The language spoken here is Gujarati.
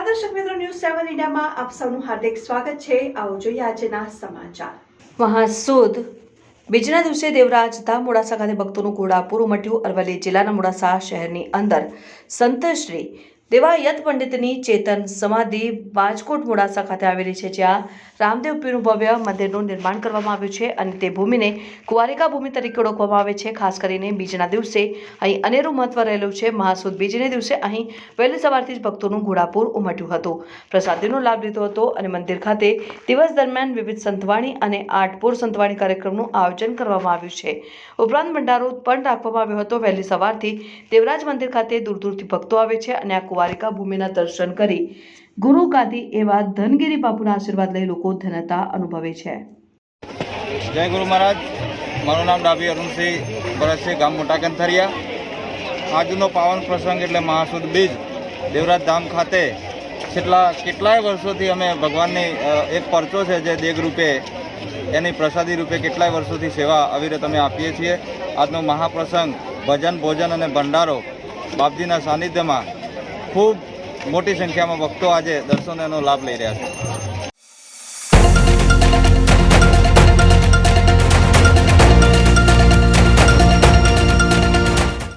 વન ઇન્ડિયામાં આપ સૌનું હાર્દિક સ્વાગત છે. આવો જોઈએ આજના સમાચાર. મહાસુદ. બીજના દિવસે દેવરાજ ધામ મોડાસા ખાતે ભક્તોનું ઘોડાપુર ઉમટ્યું. અરવલ્લી જિલ્લાના મોડાસા શહેરની અંદર સંત શ્રી દેવાયત પંડિતની ચેતન સમાધિ બાજકોટ મોડાસા ખાતે આવેલી છે, જ્યાં રામદેવ પીરનું ભવ્ય મંદિરનું નિર્માણ કરવામાં આવ્યું છે અને તે ભૂમિને કુવારિકા ભૂમિ તરીકે ઓળખવામાં આવે છે. ખાસ કરીને બીજના દિવસે અહીં અનેરું મહત્વ રહેલું છે. મહાસુદ બીજને દિવસે અહીં વહેલી સવારથી જ ભક્તોનું ઘોડાપુર ઉમટ્યું હતું. પ્રસાદીનો લાભ લીધો હતો અને મંદિર ખાતે દિવસ દરમિયાન વિવિધ સંતવાણી અને આઠપુર સંતવાણી કાર્યક્રમનું આયોજન કરવામાં આવ્યું છે. ઉપરાંત ભંડારો પણ રાખવામાં આવ્યો હતો. વહેલી સવારથી દેવરાજ મંદિર ખાતે દૂર દૂરથી ભક્તો આવે છે અને આ કુંવારિકા ભૂમિના દર્શન કરી ગુરુ ગાદી એવા ધનગીરી બાપુના આશીર્વાદ લઈ લોકો ધનતા અનુભવે છે. જય ગુરુ મહારાજ. મારું નામ ડાભી અરુણસિંહ ભરતસિંહ ગામ મોટા કંથરિયા આજનો પાવન પ્રસંગ એટલે મહાસુદ બીજ. દેવરાજ ધામ ખાતે છેલ્લા કેટલાય વર્ષોથી અમે ભગવાનની એક પરચો છે જે દેગ રૂપે એની પ્રસાદી રૂપે કેટલાય વર્ષોથી સેવા અવિરત અમે આપીએ છીએ. આજનો મહાપ્રસંગ ભજન ભોજન અને ભંડારો બાપજીના સાનિધ્યમાં ખૂબ મોટી સંખ્યામાં ભક્તો આજે દર્શનોનો લાભ લઈ રહ્યા છે.